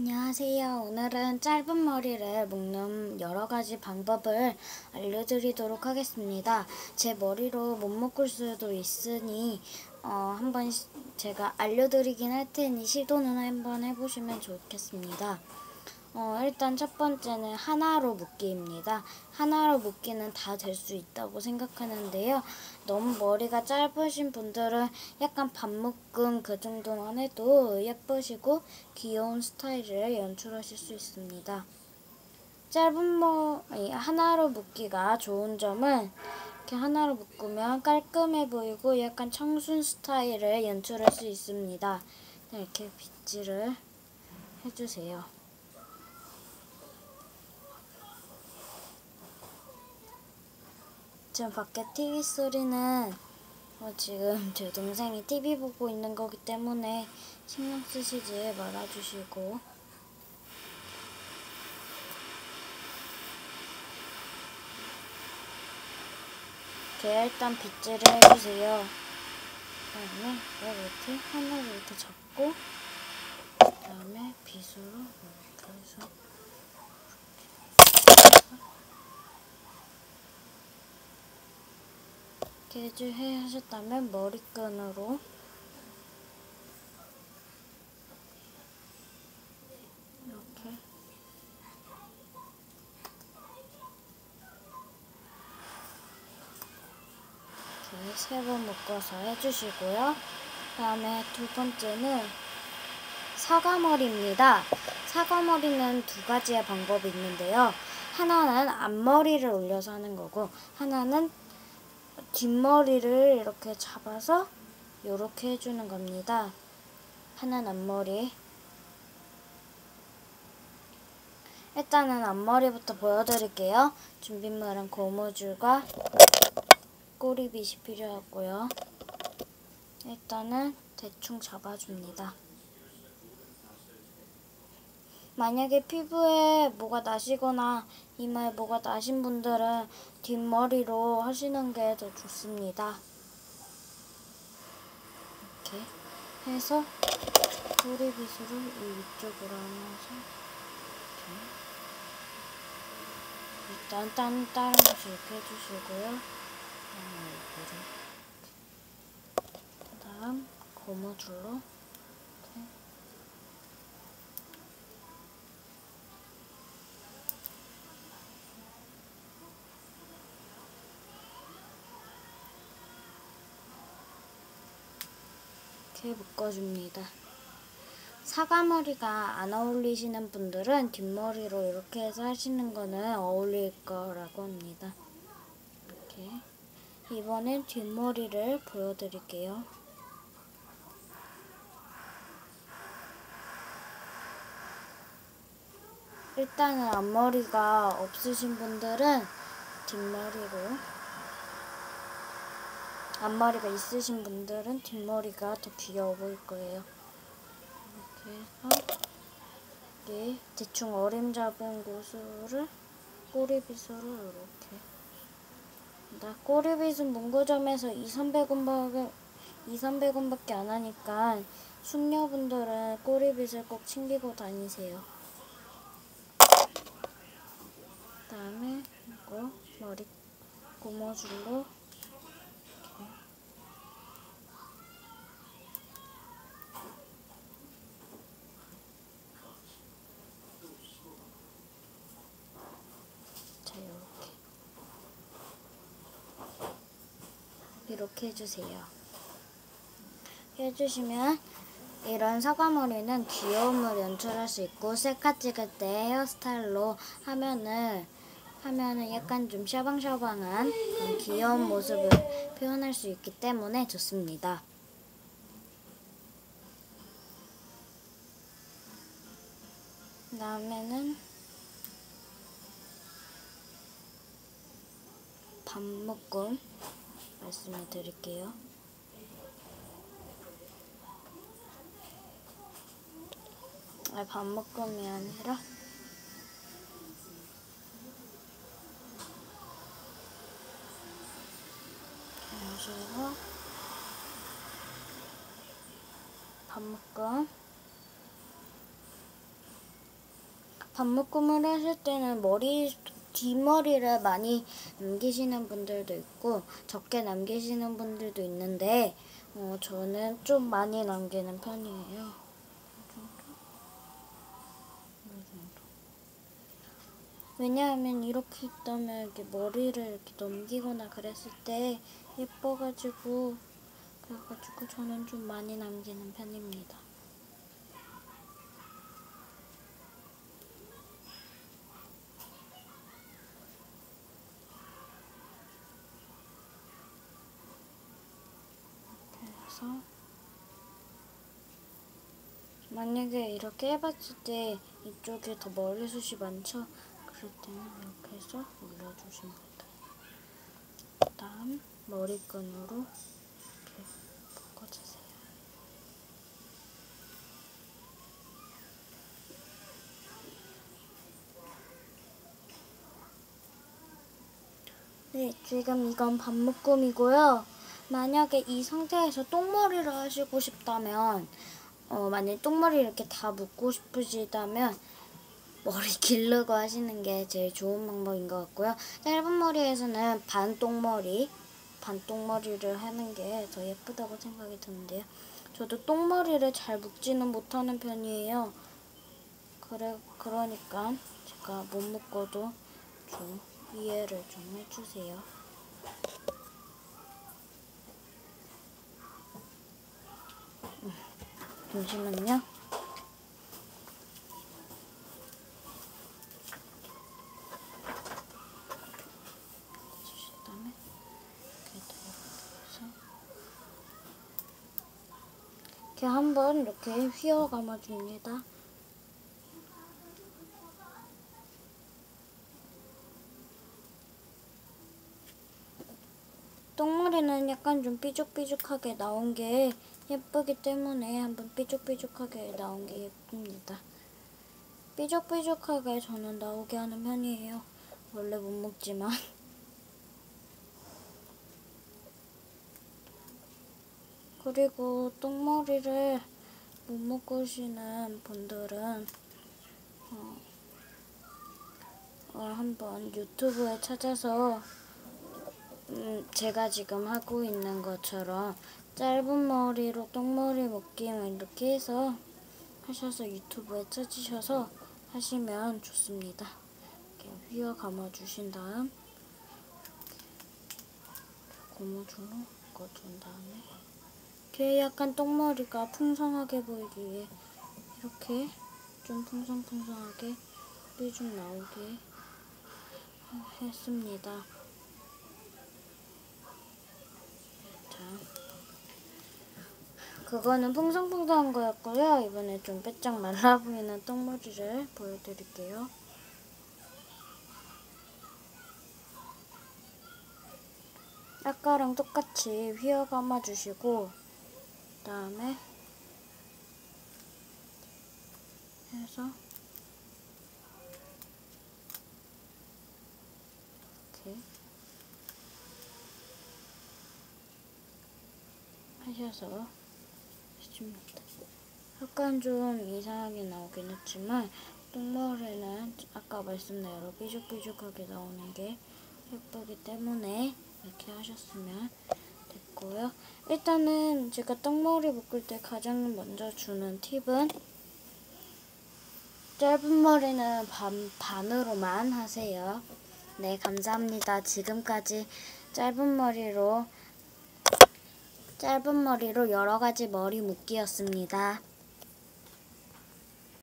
안녕하세요. 오늘은 짧은 머리를 묶는 여러 가지 방법을 알려드리도록 하겠습니다. 제 머리로 못 묶을 수도 있으니 어, 한번 시- 제가 알려드리긴 할 테니 시도는 한번 해보시면 좋겠습니다. 어, 일단 첫 번째는 하나로 묶기입니다. 하나로 묶기는 다 될 수 있다고 생각하는데요. 너무 머리가 짧으신 분들은 약간 반묶음 그 정도만 해도 예쁘시고 귀여운 스타일을 연출하실 수 있습니다. 짧은 머리 하나로 묶기가 좋은 점은 이렇게 하나로 묶으면 깔끔해 보이고 약간 청순 스타일을 연출할 수 있습니다. 네, 이렇게 빗질을 해주세요. 지금 밖에 TV 소리는 어, 지금 제 동생이 TV 보고 있는 거기 때문에 신경 쓰시지 말아주시고 일단 빗질을 해주세요. 그다음에 이렇게 하나를 이렇게 잡고 그다음에 빗으로 이렇게 해서 이렇게 해 하셨다면 머리끈으로 이렇게 이렇게 세 번 묶어서 해주시고요. 그다음에 두 번째는 사과머리입니다. 사과머리는 두 가지의 방법이 있는데요. 하나는 앞머리를 올려서 하는 거고 하나는 뒷머리를 이렇게 잡아서 이렇게 해주는 겁니다. 하나는 앞머리. 일단은 앞머리부터 보여드릴게요. 준비물은 고무줄과 꼬리빗이 필요하고요. 일단은 대충 잡아줍니다. 만약에 피부에 뭐가 나시거나 이마에 뭐가 나신 분들은 뒷머리로 하시는 게 더 좋습니다. 이렇게 해서 꼬리빗으로 이 위쪽으로 하면서 이렇게 일단 다른, 다른 곳이 이렇게 해주시고요. 그 다음 고무줄로 이렇게 묶어줍니다. 사과머리가 안 어울리시는 분들은 뒷머리로 이렇게 해서 하시는 거는 어울릴 거라고 합니다. 이렇게 이번엔 뒷머리를 보여드릴게요. 일단은 앞머리가 없으신 분들은 뒷머리로 앞머리가 있으신 분들은 뒷머리가 더 귀여워 보일 거예요. 이렇게 해서 이게 대충 어림 잡은 곳을 꼬리빗으로 이렇게 나 꼬리빗은 문구점에서 2, 300원밖에 2, 300원밖에 안 하니까 숙녀분들은 꼬리빗을 꼭 챙기고 다니세요. 그 다음에 이거 머리 고무줄로 자, 이렇게. 이렇게 해주세요. 해주시면 이런 사과머리는 귀여움을 연출할 수 있고 셀카 찍을 때 헤어스타일로 하면은 하면은 약간 좀 샤방샤방한 귀여운 모습을 표현할 수 있기 때문에 좋습니다. 그 다음에는 반묶음 말씀을 드릴게요. 아, 반묶음이 아니라 그래서 반묶음 반묶음을 하실 때는 머리 뒷머리를 많이 남기시는 분들도 있고 적게 남기시는 분들도 있는데 어, 저는 좀 많이 남기는 편이에요. 왜냐하면 이렇게 있다면 이렇게 머리를 이렇게 넘기거나 그랬을 때 예뻐가지고 그래가지고 저는 좀 많이 남기는 편입니다. 그래서 만약에 이렇게 해봤을 때 이쪽에 더 머리숱이 많죠? 그럴 때는 이렇게 해서 올려주시면 돼요. 다음 머리끈으로 이렇게 묶어주세요. 네, 지금 이건 반묶음이고요. 만약에 이 상태에서 똥머리를 하시고 싶다면, 어, 만약에 똥머리 이렇게 다 묶고 싶으시다면, 머리 기르고 하시는 게 제일 좋은 방법인 것 같고요. 짧은 머리에서는 반 똥머리, 반 똥머리를 하는 게 더 예쁘다고 생각이 드는데요. 저도 똥머리를 잘 묶지는 못하는 편이에요. 그래, 그러니까 제가 못 묶어도 좀 이해를 좀 해주세요. 잠시만요. 이렇게 한번 이렇게 휘어 감아줍니다. 똥머리는 약간 좀 삐죽삐죽하게 나온 게 예쁘기 때문에 한번 삐죽삐죽하게 나온 게 예쁩니다. 삐죽삐죽하게 저는 나오게 하는 편이에요. 원래 못 먹지만. 그리고 똥머리를 못 묶으시는 분들은 어, 어, 한번 유튜브에 찾아서 음, 제가 지금 하고 있는 것처럼 짧은 머리로 똥머리 묶임을 이렇게 해서 하셔서 유튜브에 찾으셔서 하시면 좋습니다. 이렇게 휘어 감아 주신 다음 고무줄로 묶어준 다음에 이렇게 약간 똥머리가 풍성하게 보이기 위해 이렇게 좀 풍성풍성하게 삐죽 나오게 했습니다. 자, 그거는 풍성풍성한 거였고요. 이번에 좀 빼짝 말라 보이는 똥머리를 보여드릴게요. 아까랑 똑같이 휘어 감아주시고 그 다음에 해서 이렇게 하셔서 해줍니다. 약간 좀 이상하게 나오긴 했지만 똥머리는 아까 말씀드린 대로 삐죽삐죽하게 나오는 게 예쁘기 때문에 이렇게 하셨으면 됐고요. 일단은 제가 똥머리 묶을 때 가장 먼저 주는 팁은 짧은 머리는 반, 반으로만 하세요. 네, 감사합니다. 지금까지 짧은 머리로 짧은 머리로 여러 가지 머리 묶기였습니다.